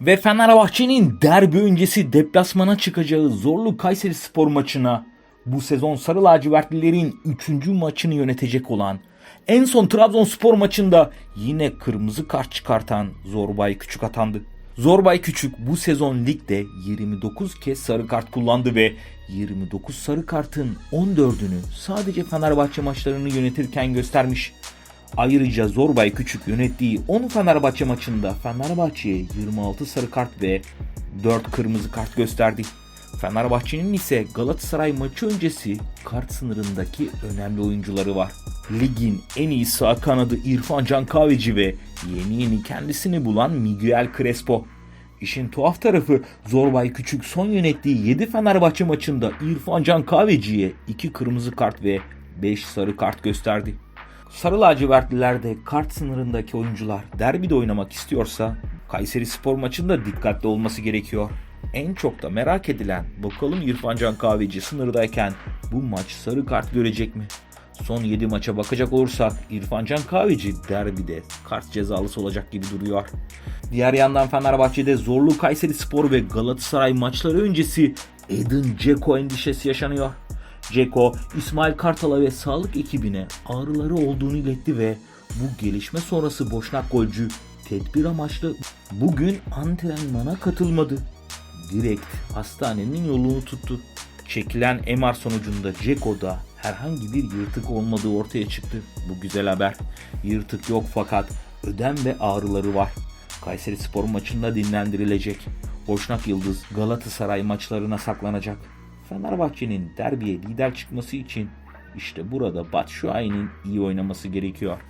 Ve Fenerbahçe'nin derbi öncesi deplasmana çıkacağı zorlu Kayseri Spor maçına bu sezon Sarı Lacivertlilerin 3. maçını yönetecek olan en son Trabzonspor maçında yine kırmızı kart çıkartan Zorbay Küçük atandı. Zorbay Küçük bu sezon ligde 29 kez sarı kart kullandı ve 29 sarı kartın 14'ünü sadece Fenerbahçe maçlarını yönetirken göstermiş. Ayrıca Zorbay Küçük yönettiği 10 Fenerbahçe maçında Fenerbahçe'ye 26 sarı kart ve 4 kırmızı kart gösterdi. Fenerbahçe'nin ise Galatasaray maçı öncesi kart sınırındaki önemli oyuncuları var. Ligin en iyi sağ kanadı İrfan Can Kahveci ve yeni yeni kendisini bulan Miguel Crespo. İşin tuhaf tarafı Zorbay Küçük son yönettiği 7 Fenerbahçe maçında İrfan Can Kahveci'ye 2 kırmızı kart ve 5 sarı kart gösterdi. Sarı lacivertlilerde kart sınırındaki oyuncular derbide oynamak istiyorsa Kayseri Spor maçında dikkatli olması gerekiyor. En çok da merak edilen bakalım İrfan Can Kahveci sınırdayken bu maç sarı kart görecek mi? Son 7 maça bakacak olursak İrfan Can Kahveci derbide kart cezalısı olacak gibi duruyor. Diğer yandan Fenerbahçe'de zorlu Kayseri Spor ve Galatasaray maçları öncesi Edin Dzeko endişesi yaşanıyor. Ceko, İsmail Kartal'a ve sağlık ekibine ağrıları olduğunu iletti ve bu gelişme sonrası boşnak golcü tedbir amaçlı bugün antrenmana katılmadı. Direkt hastanenin yolunu tuttu. Çekilen MR sonucunda Ceko'da herhangi bir yırtık olmadığı ortaya çıktı. Bu güzel haber. Yırtık yok fakat ödem ve ağrıları var. Kayseri Spor maçında dinlendirilecek. Boşnak Yıldız Galatasaray maçlarına saklanacak. Fenerbahçe'nin derbiye lider çıkması için işte burada Batshuayi'nin iyi oynaması gerekiyor.